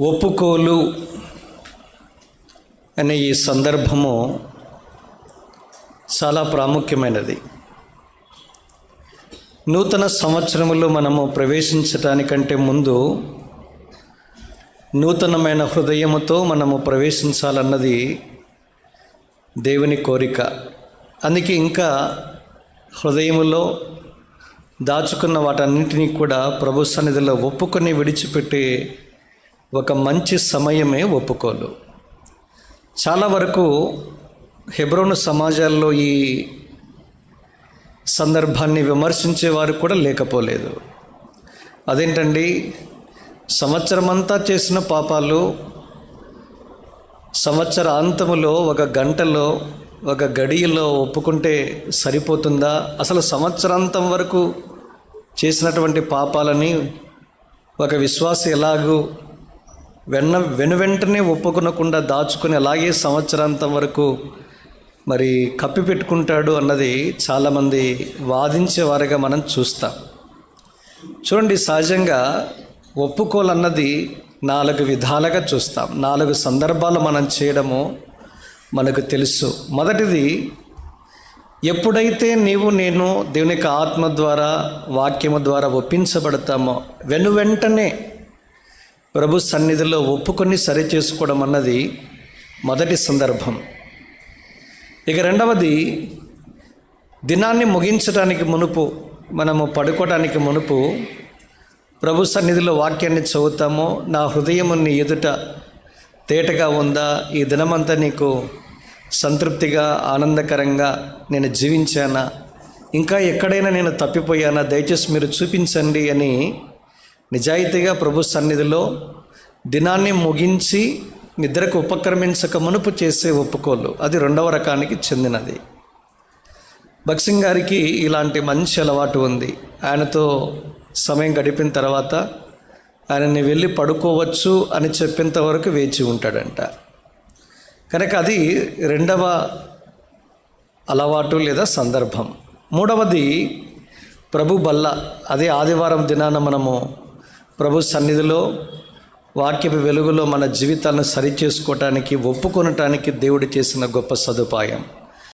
ఒప్పుకోలు అనే ఈ సందర్భము చాలా ప్రాముఖ్యమైనది. నూతన సంవత్సరములో మనము ప్రవేశించటానికంటే ముందు నూతనమైన హృదయముతో మనము ప్రవేశించాలన్నది దేవుని కోరిక. అందుకే ఇంకా హృదయములో దాచుకున్న వాటన్నింటినీ కూడా ప్రభు సన్నిధిలో ఒప్పుకొని విడిచిపెట్టే ఒక మంచి సమయమే ఒప్పుకోలు చాలా వరకు హెబ్రోను సమాజాల్లో ఈ సందర్భాన్ని విమర్శించేవారు కూడా లేకపోలేదు. అదేంటండి? సంవత్సరమంతా చేసిన పాపాలు సంవత్సర అంతములో ఒక గంటలో ఒక గడియలో ఒప్పుకుంటే సరిపోతుందా? అసలు సంవత్సరాంతం వరకు చేసినటువంటి పాపాలని ఒక విశ్వాస ఎలాగూ వెన్న వెను వెంటనే ఒప్పుకొనకుండా దాచుకుని అలాగే సంవత్సరాంతం వరకు మరి కప్పి పెట్టుకుంటాడు అన్నది చాలామంది వాదించేవారుగా మనం చూస్తాం. చూడండి సహజంగా ఒప్పుకోలన్నది నాలుగు విధాలుగా చూస్తాం. నాలుగు సందర్భాలు మనం చేయడము మనకు తెలుసు. మొదటిది ఎప్పుడైతే నీవు నేను దేవుని యొక్క ఆత్మ ద్వారా వాక్యము ద్వారా ఒప్పించబడతామో వెను వెంటనే ప్రభు సన్నిధిలో ఒప్పుకొని సరి చేసుకోవడం అన్నది మొదటి సందర్భం. ఇక రెండవది దినాన్ని ముగించడానికి మునుపు మనము పడుకోవడానికి మునుపు ప్రభు సన్నిధిలో వాక్యాన్ని చదువుతామో నా హృదయం నీ ఎదుట తేటగా ఉందా? ఈ దినమంతా నీకు సంతృప్తిగా ఆనందకరంగా నేను జీవించానా? ఇంకా ఎక్కడైనా నేను తప్పిపోయానా? దయచేసి మీరు చూపించండి అని నిజాయితీగా ప్రభు సన్నిధిలో దినాన్ని ముగించి నిద్రకు ఉపక్రమించక మునుపు చేసే ఒప్పుకోలు. అది రెండవ రకానికి చెందినది. భక్సింగ్ గారికి ఇలాంటి మంచి అలవాటు ఉంది. ఆయనతో సమయం గడిపిన తర్వాత ఆయనని వెళ్ళి పడుకోవచ్చు అని చెప్పేంత వరకు వేచి ఉంటాడంట. కనుక అది రెండవ అలవాటు లేదా సందర్భం. మూడవది ప్రభు బల్ల. అదే ఆదివారం దినాన మనము ప్రభు సన్నిధిలో వాక్యపు వెలుగులో మన జీవితాలను సరిచేసుకోవటానికి ఒప్పుకొనటానికి దేవుడు చేసిన గొప్ప సదుపాయం.